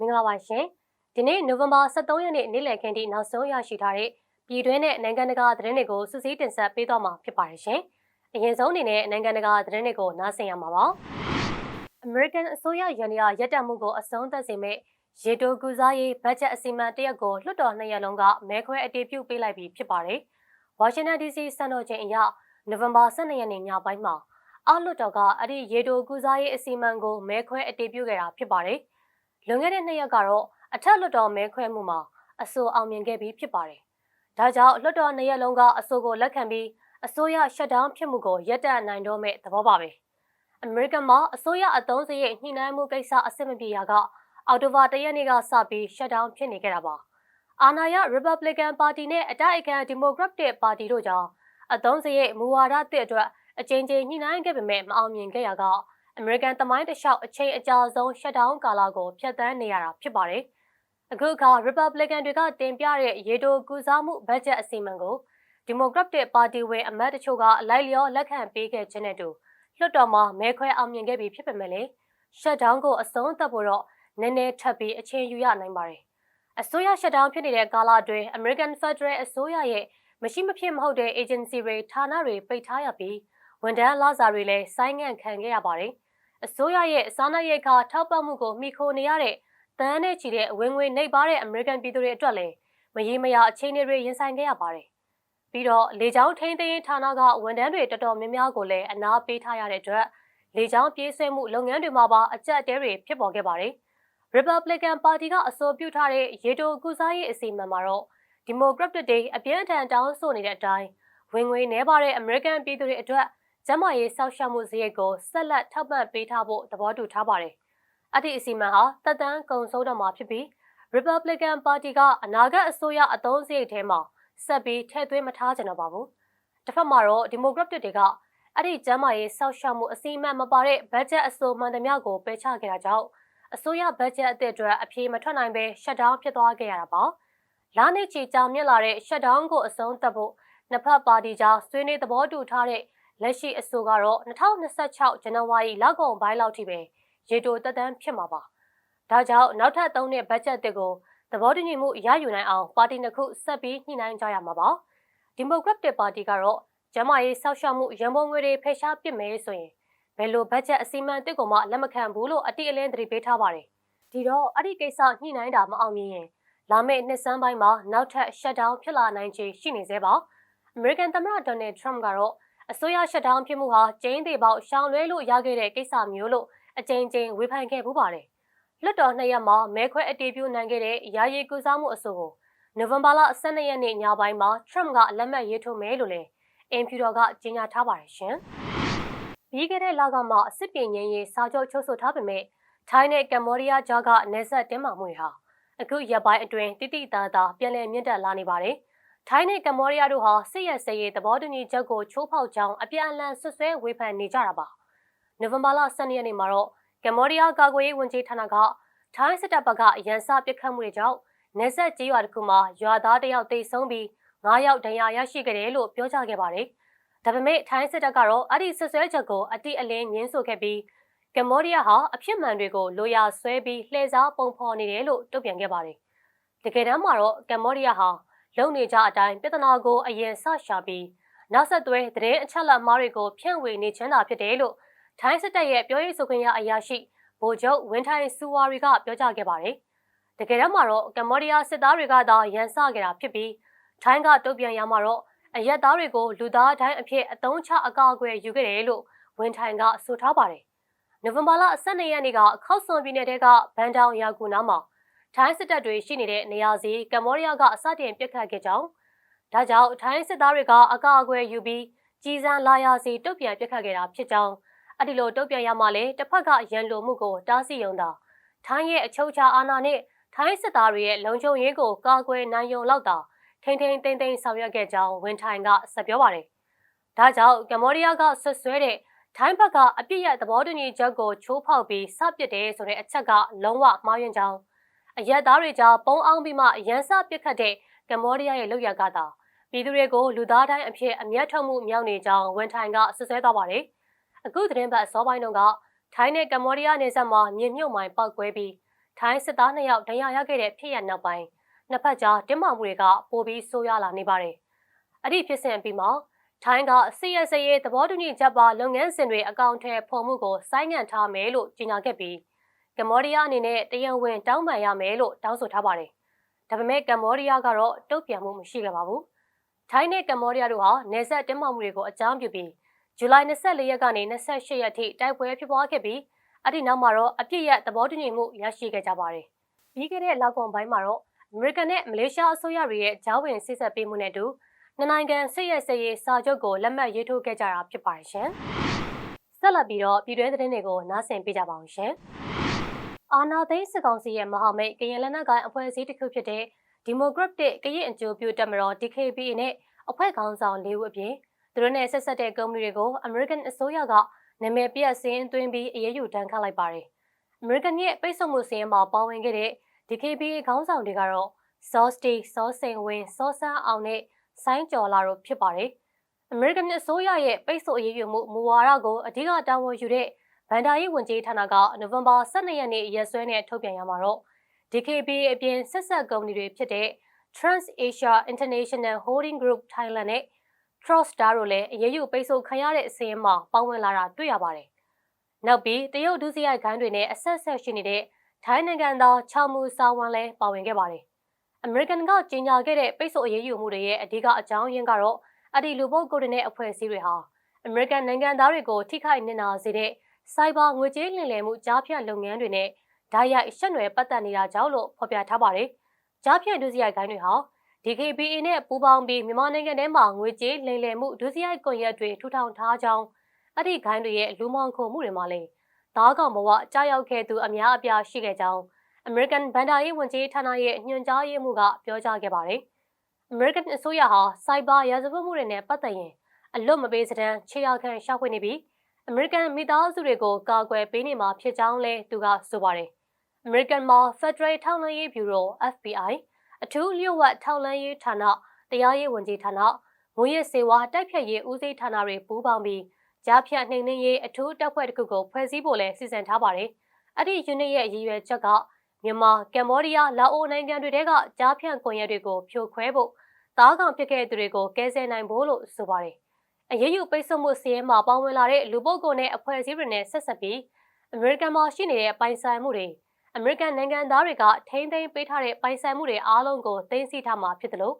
မင်္ဂလာပါရှင်ဒီနေ့နိုဝင်ဘာ23ရက်နေ့နေ့လည်ခင်းထိနောက်ဆုံးရရှိထားတဲ့ပြည်တွင်းနဲ့နိုင်ငံတကာသတင်းတွေကိုစစ်ဆေးတင်ဆက်ပေးသွားမှာဖြစ်ပါတယ်ရှင်အရင်ဆုံးအနေနဲ့နိုင်ငံတကာသတင်းတွေကိုနားဆင်ရမှာပါအမေရိကန်အစိုးရရန်ရာရက်တက်မှုကိုအဆုံးသတ်စေမဲ့ရေတိုကူစားရေးဘတ်ဂျက်အစီအမံတရက်ကိုလွှတ်တော်နှစ်ရက်လုံးကမဲခွဲအတည်ပြုပေးလိုက်ပြီးဖြစ်ပါတယ်ဝါရှင်တန် DC စံတော်ချိန်အရနိုဝင်ဘာ12ရက်နေ့ညပိုင်းမှာအောက်လွှတ်တော်ကအဲ့ဒီရေတိုကူစားရေးအစီအမံကိုမဲခွဲအတည်ပြုခဲ့တာဖြစ်ပါတယ်။ လွန်ခဲ့တဲ့နှစ်ရက်ကတော့အထက်လွှတ်တော်မဲခွဲမှုမှာအဆိုအောင်မြင်ခဲ့ပြီးဖြစ်ပါတယ်။ဒါကြောင့်လွှတ်တော်နှစ်ရက်လုံးကအဆိုကိုလက်ခံပြီးအစိုးရရှက်ဒေါင်းဖြစ်မှုကိုရပ်တန့်နိုင်တော့မဲ့သဘောပါပဲ။အမေရိကန်မှာအစိုးရအသုံးစရိတ်ညှိနှိုင်းမှုကိစ္စအဆင်မပြေရာကအော်တိုဘာတရက်နေ့ကစပြီးရှက်ဒေါင်းဖြစ်နေကြတာပါ။အာဏာရ Republican Party နဲ့အတိုက်အခံ Democratic Party တို့ကြောင့်အသုံးစရိတ်မူဝါဒသစ်အတွက်အကြိမ်ကြိမ်ညှိနှိုင်းခဲ့ပေမဲ့မအောင်မြင်ခဲ့ရက အမေရိကန်သမိုင်းတစ်လျှောက်အချိန်အကြာဆုံးရှက်ဒေါင်းကာလကိုဖျက်ဆီးနေရတာဖြစ်ပါတယ်။အခုအခါ Republican တွေကတင်ပြတဲ့ရေတိုကူစားမှုဘတ်ဂျက်အစီအမံကို Democratic Party ဝင်အမတ်တချို့ကလိုက်လျောလက်ခံပေးခဲ့ခြင်းနဲ့တူလွှတ်တော်မှာမဲခွဲအောင်မြင်ခဲ့ပြီးဖြစ်ပေမဲ့လေရှက်ဒေါင်းကိုအဆုံးသတ်ဖို့တော့နည်းနည်းထပ်ပြီးအချိန်ယူရနိုင်ပါတယ်။အစိုးရရှက်ဒေါင်းဖြစ်နေတဲ့ကာလအတွင်း American Federal အစိုးရရဲ့မရှိမဖြစ်မဟုတ်တဲ့ agency တွေဌာနတွေပိတ်ထားရပြီးဝန်ထမ်းလာစာတွေလည်းဆိုင်းငံ့ခံခဲ့ရပါတယ်။ အစိုးရရဲ့စားနပ်ရိက္ခာထောက်ပံ့မှုကိုမှီခိုနေရတဲ့တန်းနဲ့ချီတဲ့ဝင်ငွေနှိပ်ပါတဲ့အမေရိကန်ပြည်သူတွေအတွက်လည်းမရေမရာအခြေအနေတွေရင်ဆိုင်ခဲ့ရပါတယ်။ပြီးတော့လေကြောင်းထိန်းသိမ်းရေးဌာနကဝန်ထမ်းတွေတော်တော်များများကိုလည်းအနာပေးထားရတဲ့အတွက်လေကြောင်းပြေးဆွဲမှုလုပ်ငန်းတွေမှာပါအကျပ်တဲတွေဖြစ်ပေါ်ခဲ့ပါတယ်။ Republican Party ကအဆိုပြုထားတဲ့ရေတိုကုစားရေးအစီအမံမှာတော့ Democratic တွေအပြင်းထန်တောင်းဆိုနေတဲ့အတိုင်းဝင်ငွေနှဲပါတဲ့ American ပြည်သူတွေအတွက် ကျန်းမာရေးစောင့်ရှောက်မှုစရိတ်ကိုဆက်လက်ထောက်ပံ့ပေးထားဖို့သဘောတူထားပါတယ်။အဲ့ဒီအစီအမံဟာတက်တန်းကုန်ဆုံးတော့မှာဖြစ်ပြီး Republican Party ကအနာဂတ်အစိုးရအသုံးစရိတ်ထဲမှာဆက်ပြီးထည့်သွင်းမထားကြတော့ပါဘူး။တစ်ဖက်မှာတော့ Democratic တွေကအဲ့ဒီကျန်းမာရေးစောင့်ရှောက်မှုအစီအမံမပါတဲ့ဘတ်ဂျက်အဆိုမှန်သမျှကိုပယ်ချခဲ့တာကြောင့်အစိုးရဘတ်ဂျက်အသစ်အတွက်အပြေမထွက်နိုင်ပဲရှက်ဒေါင်းဖြစ်သွားခဲ့ရတာပါ။လာနေချီကြာမြင့်လာတဲ့ရှက်ဒေါင်းကိုအဆုံးသတ်ဖို့နှစ်ဖက်ပါတီကြားဆွေးနွေးသဘောတူထားတဲ့ လက်ရှိအဆိုကတော့2026ဇန်နဝါရီလကုန်ပိုင်းလောက်ထိပဲရေတိုတက်တန်းဖြစ်မှာပါ။ဒါကြောင့်နောက်ထပ်သုံးနှစ်ဘတ်ဂျက်တစ်ကိုသဘောတူညီမှုရယူနိုင်အောင်ပါတီနှစ်ခုဆက်ပြီးညှိနှိုင်းကြရမှာပါ။ဒီမိုကရက်တစ်ပါတီကတော့ကျမရေးဆောက်ရှောက်မှုရန်ပုံငွေတွေဖယ်ရှားပစ်မယ်ဆိုရင်ဘယ်လိုဘတ်ဂျက်အစီအမံတစ်ကိုမှလက်မခံဘူးလို့အတိအလင်းသတိပေးထားပါတယ်။ဒီတော့အဲ့ဒီကိစ္စညှိနှိုင်းတာမအောင်မြင်ရင်လာမယ့်နှစ်စမ်းပိုင်းမှာနောက်ထပ် shutdown ဖြစ်လာနိုင်ခြေရှိနေသေးပါ။ American သမ္မတ Donald Trump ကတော့ အစိုးရရှက်ဒေါင်းဖြစ်မှုဟာကျင်းသေးပေါက်ရှောင်လွဲလို့ရခဲ့တဲ့ကိစ္စမျိုးလို့အကြိမ်ကြိမ်ဝေဖန်ခဲ့ပူပါတယ်။လွတ်တော်နှစ်ရက်မှာမဲခွဲအတည်ပြုနိုင်ခဲ့တဲ့ယာယီကူစားမှုအဆိုကိုနိုဝင်ဘာလ12ရက်နေ့ညပိုင်းမှာ Trump ကလက်မှတ်ရေးထိုးမယ်လို့လည်းအင်ဖြူတော်ကကြေညာထားပါတယ်ရှင်။ပြီးခဲ့တဲ့လကမှအစ်စ်ပြင်းငင်းရေးစာချုပ်ချုပ်ဆိုထားပေမဲ့ထိုင်းနဲ့ကမ္ဘောဒီးယားကြားကနေဆက်တင်းမာမှုတွေဟာအခုရက်ပိုင်းအတွင်းတိတိတသားပြန်လည်မြင့်တက်လာနေပါတယ်။ ထိုင်းနဲ့ကမ္ဘောဒီးယားတို့ဟာစစ်ရဲစရေးသဘောတူညီချက်ကိုချိုးဖောက်ကြောင်းအပြန်အလှန်ဆွဆွဲဝေဖန်နေကြတာပါ။နိုဝင်ဘာလ12ရက်နေ့မှာတော့ကမ္ဘောဒီးယားကာကွယ်ရေးဝန်ကြီးဌာနကထိုင်းစစ်တပ်ဘက်ကရန်စပစ်ခတ်မှုတွေကြောင့်နေဆက်ကြေးရွာတစ်ခုမှာရွာသားတယောက်တိတ်ဆုံးပြီး9ယောက်ဒဏ်ရာရရှိခဲ့တယ်လို့ပြောကြားခဲ့ပါတယ်။ဒါပေမဲ့ထိုင်းစစ်တပ်ကတော့အဲ့ဒီဆွဆွဲချက်ကိုအတိအလင်းငင်းဆိုခဲ့ပြီးကမ္ဘောဒီးယားဟာအဖြစ်မှန်တွေကိုလိုရာဆွဲပြီးလှည့်စားပုံဖော်နေတယ်လို့တုံ့ပြန်ခဲ့ပါတယ်။တကယ်တမ်းမှာတော့ကမ္ဘောဒီးယားဟာ လုံနေကြအတိုင်းပြဿနာကိုအရင်ဆရှာပြီးနောက်ဆက်တွဲသတင်းအချက်အလက်မှားတွေကိုဖြန့်ဝေနေချင်တာဖြစ်တယ်လို့ထိုင်းစစ်တပ်ရဲ့ပြောရေးဆိုခွင့်ရအရာရှိဗိုလ်ချုပ်ဝင်းထိုင်စူဝါရီကပြောကြားခဲ့ပါတယ်။တကယ်တော့မှာတော့ကမ္ဘောဒီးယားစစ်သားတွေကသာရန်စခဲ့တာဖြစ်ပြီးထိုင်းကတုံ့ပြန်ရမှာတော့အရက်သားတွေကိုလူသားတိုင်းအဖြစ်အသုံးချအကာအကွယ်ယူခဲ့တယ်လို့ဝန်ထိုင်ကဆိုထားပါတယ်။နိုဝင်ဘာလ12ရက်နေ့ကခောက်ဆွန်ပြည်နယ်ကဘန်တောင်ရာကူနားမှာ ထိုင်းစစ်တပ်တွေရှိနေတဲ့နေရာစီကမ္ဘောဒီးယားကအစတင်ပြစ်ခတ်ခဲ့ကြောင်းဒါကြောင့်ထိုင်းစစ်သားတွေကအကာအကွယ်ယူပြီးကြီးစံလာရာစီတုတ်ပြန်ပြစ်ခတ်ခဲ့တာဖြစ်ကြောင်းအဲ့ဒီလိုတုတ်ပြန်ရမှလည်းတစ်ဖက်ကရန်လိုမှုကိုတားဆီးရုံသာထိုင်းရဲ့အချုပ်ချာအာဏာနဲ့ထိုင်းစစ်သားတွေရဲ့လုံခြုံရေးကိုကာကွယ်နိုင်ရုံလောက်သာထိမ့်ထိန်သိမ့်သိမ့်ဆောင်ရွက်ခဲ့ကြောင်းဝန်ထိုင်ကဆက်ပြောပါတယ်။ဒါကြောင့်ကမ္ဘောဒီးယားကဆွဆွဲတဲ့ထိုင်းဘက်ကအပြစ်ရသဘောတူညီချက်ကိုချိုးဖောက်ပြီးစပစ်တယ်ဆိုတဲ့အချက်ကလုံးဝမှားယွင်းကြောင်း အရက်သားတွေကြားပုံအောင်ပြီးမှရန်စပစ်ခတ်တဲ့ကမ္ဘောဒီးယားရဲ့လုပ်ရကသာပြည်သူတွေကိုလူသားတိုင်းအဖြစ်အမျက်ထုတ်မှုမြောက်နေကြောင်းဝန်ထိုင်ကဆွဆွဲသွားပါတယ်။အခုသတင်းပတ်စောပိုင်းတုန်းကထိုင်းနဲ့ကမ္ဘောဒီးယားနယ်စပ်မှာမြေမြုပ်မိုင်းပောက်ကွဲပြီးထိုင်းစစ်သား2ယောက်ဒဏ်ရာရခဲ့တဲ့ဖြစ်ရပ်နောက်ပိုင်းနှစ်ဖက်ကြားတင်းမာမှုတွေကပိုပြီးဆိုးရွားလာနေပါတယ်။အဲ့ဒီဖြစ်စဉ်ပြီးမှထိုင်းက CSA ရဲ့သဘောတူညီချက်ပါလုပ်ငန်းစဉ်တွေအကောင့်ထဲဖော်မှုကိုဆိုင်းငံ့ထားမယ်လို့ကြေညာခဲ့ပြီး ကမ္ဘောဒီးယားအနေနဲ့တရားဝင်တောင်းပန်ရမယ်လို့တောင်းဆိုထားပါတယ်။ဒါပေမဲ့ကမ္ဘောဒီးယားကတော့တုံ့ပြန်မှုမရှိခဲ့ပါဘူး။ထိုင်းနဲ့ကမ္ဘောဒီးယားတို့ဟာနေဆက်တင်းမာမှုတွေကိုအကြောင်းပြုပြီးဇူလိုင်24ရက်ကနေ28ရက်ထိတိုက်ပွဲဖြစ်ပွားခဲ့ပြီးအဲ့ဒီနောက်မှာတော့အပြစ်ရသဘောတူညီမှုရရှိခဲ့ကြပါတယ်။ပြီးခဲ့တဲ့လောက်ကွန်ပိုင်းမှာတော့အမေရိကန်နဲ့မလေးရှားအစိုးရတွေရဲ့ဂျားဝင်စစ်ဆက်ပေးမှုနဲ့အတူနှစ်နိုင်ငံစစ်ရဲစစ်ရေးစာချုပ်ကိုလက်မှတ်ရေးထိုးခဲ့ကြတာဖြစ်ပါတယ်ရှင်။ဆက်လက်ပြီးတော့ပြည်တွင်းသတင်းတွေကိုနားဆင်ပေးကြပါအောင်ရှင်။ အာနာသိန်းစစ်ကောင်စီရဲ့မဟာမိတ်ကရင်လက်နက်ကိုင်အဖွဲ့အစည်းတစ်ခုဖြစ်တဲ့ဒီမိုကရက်တစ်ကရင်အကျိုးပြုတက်မတော် DKBA နဲ့အဖွဲ့ခေါင်းဆောင်၄ဦးအပြင်သူတို့နဲ့ဆက်ဆက်တဲ့ကုမ္ပဏီတွေကို American အစိုးရကနာမည်ပြစင်းသွင်းပြီးအရေးယူတန်းခတ်လိုက်ပါတယ်။ American ရဲ့ပိတ်ဆို့မှုစင်းမှာပါဝင်ခဲ့တဲ့ DKBA ခေါင်းဆောင်တွေကတော့ Saw Stick, Saw စိန်ဝင်း Saw ဆန်းအောင်နဲ့ဆိုင်းကျော်လာတို့ဖြစ်ပါတယ်။ American အစိုးရရဲ့ပိတ်ဆို့အရေးယူမှုမူဝါဒကိုအဓိကတာဝန်ယူတဲ့ ဗန်ဒါရေးဝန်ကြီးဌာနကနိုဝင်ဘာ12ရက်နေ့ရက်စွဲနဲ့ထုတ်ပြန်ရမှာတော့ DKBA အပြင်ဆက်ဆက်ကုမ္ပဏီတွေဖြစ်တဲ့ Trans Asia International Holding Group Thailand နဲ့ Trustar တို့လည်းအရေးယူပိတ်ဆို့ခံရတဲ့အစင်းမှာပေါဝင်လာတာတွေ့ရပါတယ်။နောက်ပြီးတရုတ်ဒုစရိုက်ခိုင်းတွေနဲ့အဆက်ဆက်ရှိနေတဲ့ထိုင်းနိုင်ငံသားချောင်မူစာဝန်လည်းပါဝင်ခဲ့ပါတယ်။ American ကကြီးညာခဲ့တဲ့ပိတ်ဆို့အရေးယူမှုတွေရဲ့အဓိကအကြောင်းရင်းကတော့အဲ့ဒီလူပုဂ္ဂိုလ်တွေနဲ့အဖွဲ့အစည်းတွေဟာ American နိုင်ငံသားတွေကိုထိခိုက်နစ်နာစေတဲ့ Cyber ငွေကြေးလင်လည်မှုကြားဖြတ်လုပ်ငန်းတွေနဲ့ဓာတ်ရိုက်ရှက်နွယ်ပတ်သက်နေတာကြောင့်လို့ဖော်ပြထားပါတယ်။ကြားဖြတ်ဒုစရိုက်ခိုင်းတွေဟာ DKBA နဲ့ပူးပေါင်းပြီးမြန်မာနိုင်ငံထဲမှာငွေကြေးလိမ်လည်မှုဒုစရိုက်ကွန်ရက်တွေထူထောင်ထားကြောင်းအဲ့ဒီခိုင်းတွေရဲ့လူမောင်ခုံမှုတွေမှာလည်းသားကောင်ဘဝကြားရောက်ခဲ့သူအများအပြားရှိခဲ့ကြောင်း American ဘန်ဒါရေးဝန်ကြီးဌာနရဲ့ညွှန်ကြားရေးမှူးကပြောကြားခဲ့ပါတယ်။ American အစိုးရဟာ Cyber ရာဇဝတ်မှုတွေနဲ့ပတ်သက်ရင်အလွတ်မပေးစတဲ့ခြေရာခံရှာဖွေနေပြီး American မိသားစုတွေကိုကာကွယ်ပေးနေမှာဖြစ်ကြောင်းလည်းသူကဆိုပါတယ်။ American မှာ Federal ထောက်လှမ်းရေး Bureau FBI အထူးလျှို့ဝှက်ထောက်လှမ်းရေးဌာနတရားရေးဝန်ကြီးဌာနငွေရစေဝါတိုက်ဖြတ်ရေးဦးစီးဌာနတွေပူးပေါင်းပြီးကြားဖြတ်နှိမ်နှင်းရေးအထူးတပ်ဖွဲ့တစ်ခုကိုဖွဲ့စည်းဖို့လည်းစီစဉ်ထားပါတယ်။အဲ့ဒီ unit ရဲ့ရည်ရွယ်ချက်ကမြန်မာကမ္ဘောဒီးယားလာအိုနိုင်ငံတွေတဲကကြားဖြတ်ကွန်ရက်တွေကိုဖြိုခွဲဖို့တားကောင်ဖြစ်ခဲ့သူတွေကိုကယ်ဆယ်နိုင်ဖို့လို့ဆိုပါတယ်။ အရေးယူပိတ်ဆို့မှုစီးရဲမှာပေါဝင်လာတဲ့လူပုဂ္ဂိုလ်နဲ့အဖွဲ့အစည်းတွေနဲ့ဆက်ဆက်ပြီးအမေရိကန်မှာရှိနေတဲ့ပိုင်ဆိုင်မှုတွေအမေရိကန်နိုင်ငံသားတွေကထိမ့်သိမ်းပေးထားတဲ့ပိုင်ဆိုင်မှုတွေအားလုံးကိုသိမ်းဆည်းထားမှာဖြစ်တယ်လို့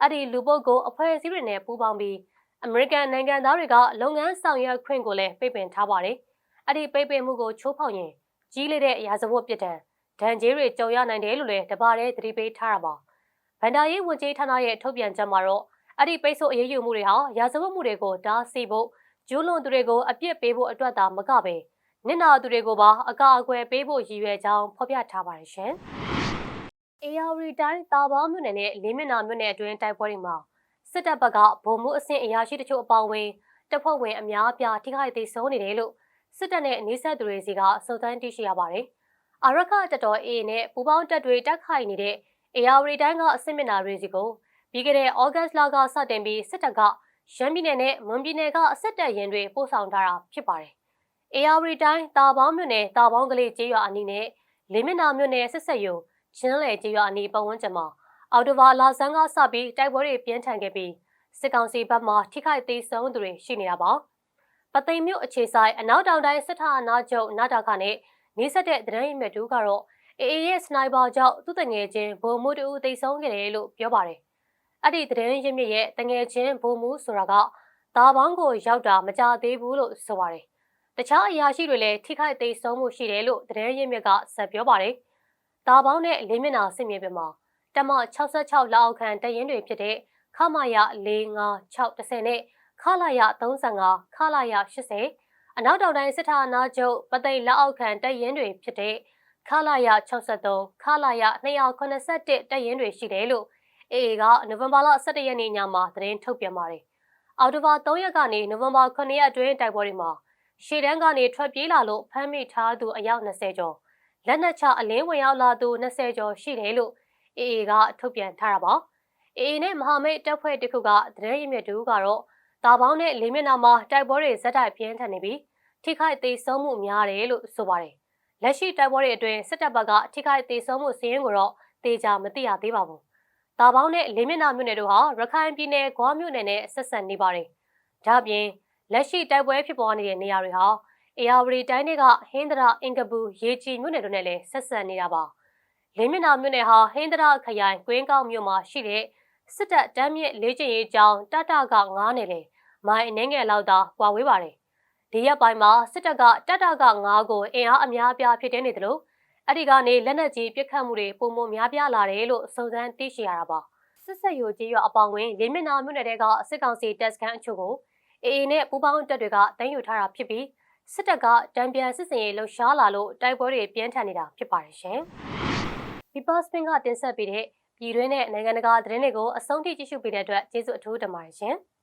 အဲ့ဒီလူပုဂ္ဂိုလ်အဖွဲ့အစည်းတွေနဲ့ပူးပေါင်းပြီးအမေရိကန်နိုင်ငံသားတွေကလုပ်ငန်းဆောင်ရွက်ခွင့်ကိုလည်းပိတ်ပင်ထားပါတယ်။အဲ့ဒီပိတ်ပင်မှုကိုချိုးဖောက်ရင်ကြီးလေးတဲ့ရာဇဝတ်ပြစ်ဒဏ်ဒဏ်ကြေးတွေကြုံရနိုင်တယ်လို့လည်းတပါးတဲ့သတိပေးထားတာပါ။ဗန်ဒါရေးဝန်ကြီးဌာနရဲ့ထုတ်ပြန်ချက်မှာတော့ အဲ့ဒီပိတ်ဆို့အရေးယူမှုတွေဟာရာဇဝတ်မှုတွေကိုတားဆီးဖို့ကျူးလွန်သူတွေကိုအပြစ်ပေးဖို့အတွက်သာမကပဲနစ်နာသူတွေကိုပါအကာအကွယ်ပေးဖို့ရည်ရွယ်ကြောင်းဖော်ပြထားပါတယ်ရှင်။ AR တိုင်းတာပေါင်းမြို့နယ်နဲ့လေးမျက်နှာမြို့နယ်အတွင်းတိုက်ပွဲတွေမှာစစ်တပ်ဘက်ကဗိုလ်မှူးအဆင့်အရာရှိတချို့အပေါင်းဝင်တပ်ဖွဲ့ဝင်အများအပြားထိခိုက်သေးဆုံးနေတယ်လို့စစ်တပ်နဲ့နေဆက်သူတွေစီကစုံစမ်းသိရှိရပါတယ်။အာရခတပ်တော် A နဲ့ပူပေါင်းတပ်တွေတိုက်ခိုက်နေတဲ့ AR တိုင်းကအဆင့်မျက်နှာတွေစီကို ပြီးခဲ့တဲ့ဩဂတ်လကစတင်ပြီးစစ်တပ်ကရန်ပြည်နယ်နဲ့မွန်ပြည်နယ်ကအစစ်တပ်ရင်တွေပို့ဆောင်ထားတာဖြစ်ပါတယ်။ AR တိုင်းတာပေါင်းမြို့နယ်တာပေါင်းကလေးကျေးရွာအနီးနဲ့လေးမျက်နှာမြို့နယ်ဆက်ဆက်ယုံချင်းလေကျေးရွာအနီးပတ်ဝန်းကျင်မှာအော်တိုဘာလာဆန်းကစပြီးတိုက်ပွဲတွေပြင်းထန်ခဲ့ပြီးစစ်ကောင်စီဘက်မှထိခိုက်သေးဆုံးသူတွေရှိနေတာပါ။ပသိမ်မြို့အခြေဆိုင်အနောက်တောင်တိုင်းစစ်ဌာနချုပ်နာတာခနဲ့နေဆက်တဲ့သတင်းရင်းမြစ်တူကတော့အေအေရဲ့စနိုက်ပါကြောင့်သူ့တငယ်ချင်းဗိုလ်မှူးတူသိဆုံးခဲ့တယ်လို့ပြောပါတယ်။ အဲ့ဒီသတင်းရင်းမြစ်ရဲ့တငယ်ချင်းဗိုလ်မှူးဆိုတာကဒါပေါင်းကိုရောက်တာမကြသေးဘူးလို့ဆိုပါတယ်။တခြားအရာရှိတွေလည်းထိခိုက်သေးဆုံးမှုရှိတယ်လို့သတင်းရင်းမြစ်ကဆက်ပြောပါတယ်။ဒါပေါင်းနဲ့လေးမျက်နှာစစ်မြေပြင်မှာတမ66လောက်အောက်ခံတရင်တွေဖြစ်တဲ့ခမာယ45610နဲ့ခလာယ35ခလာယ80အနောက်တောင်တိုင်းစစ်ဌာနချုပ်ပသိမ်လက်အောက်ခံတပ်ရင်းတွေဖြစ်တဲ့ခလာယ63ခလာယ281တပ်ရင်းတွေရှိတယ်လို့ အေအေကနိုဝင်ဘာလ17ရက်နေ့ညမှာသတင်းထုတ်ပြန်ပါတယ်။အော်တိုဘာ3ရက်ကနေနိုဝင်ဘာ9ရက်အတွင်းတိုက်ပွဲတွေမှာရှေ့တန်းကနေထွက်ပြေးလာလို့ဖမ်းမိထားသူအယောက်20ကျော်လက်နက်ချအလင်းဝင်ရောက်လာသူ20ကျော်ရှိတယ်လို့အေအေကထုတ်ပြန်ထားတာပါ။အေအေနဲ့မဟာမိတ်တပ်ဖွဲ့တစ်ခုကသတင်းရင်းမြစ်တူကတော့တာပေါင်းနဲ့လေးမျက်နှာမှာတိုက်ပွဲတွေဇက်တိုက်ပြင်းထန်နေပြီးထိခိုက်သေးဆုံးမှုများတယ်လို့ဆိုပါတယ်။လက်ရှိတိုက်ပွဲတွေအတွင်းစစ်တပ်ဘက်ကထိခိုက်ဒေဆုံးမှုစီးရင်ကိုတော့တေချာမသိရသေးပါဘူး။ တာပေါင်းနဲ့လေးမျက်နှာမြို့နယ်တို့ဟာရခိုင်ပြည်နယ်ဂွားမြို့နယ်နဲ့ဆက်ဆက်နေပါတယ်။ဒါ့အပြင်လက်ရှိတိုက်ပွဲဖြစ်ပွားနေတဲ့နေရာတွေဟာအေယာဝတီတိုင်းတွေကဟင်းဒရာအင်ကပူရေချီမြို့နယ်တို့နဲ့လည်းဆက်ဆက်နေတာပါ။လေးမျက်နှာမြို့နယ်ဟာဟင်းဒရာခရိုင်ကွင်းကောက်မြို့မှာရှိတဲ့စစ်တပ်တမ်းမြင့်လေးကျင်ရေးကျောင်းတတက9နယ်လေမိုင်အနေငယ်လောက်သာကွာဝေးပါတယ်။ဒီရက်ပိုင်းမှာစစ်တပ်ကတတက9ကိုအင်အားအများအပြားဖြစ်တဲ့နေတယ်လို့ အဲ့ဒီကနေလက်နက်ကြီးပစ်ခတ်မှုတွေပုံမများပြားလာတယ်လို့စုံစမ်းသိရှိရတာပါ။စစ်ဆက်ယိုကြီးရွာအပေါင်ဝင်လေးမျက်နှာမြို့နယ်တဲကစစ်ကောင်စီတပ်စခန်းအချို့ကိုအေအေနဲ့ပူးပေါင်းတပ်တွေကတင်ယူထားတာဖြစ်ပြီးစစ်တပ်ကတံပြန်စစ်စင်ရေးလှုပ်ရှားလာလို့တိုက်ပွဲတွေပြင်းထန်နေတာဖြစ်ပါတယ်ရှင်။ People Spin ကတင်ဆက်ပေးတဲ့ပြည်တွင်းနဲ့နိုင်ငံတကာသတင်းတွေကိုအဆုံးထိကြည့်ရှုပေးတဲ့အတွက်ကျေးဇူးအထူးတင်ပါတယ်ရှင်။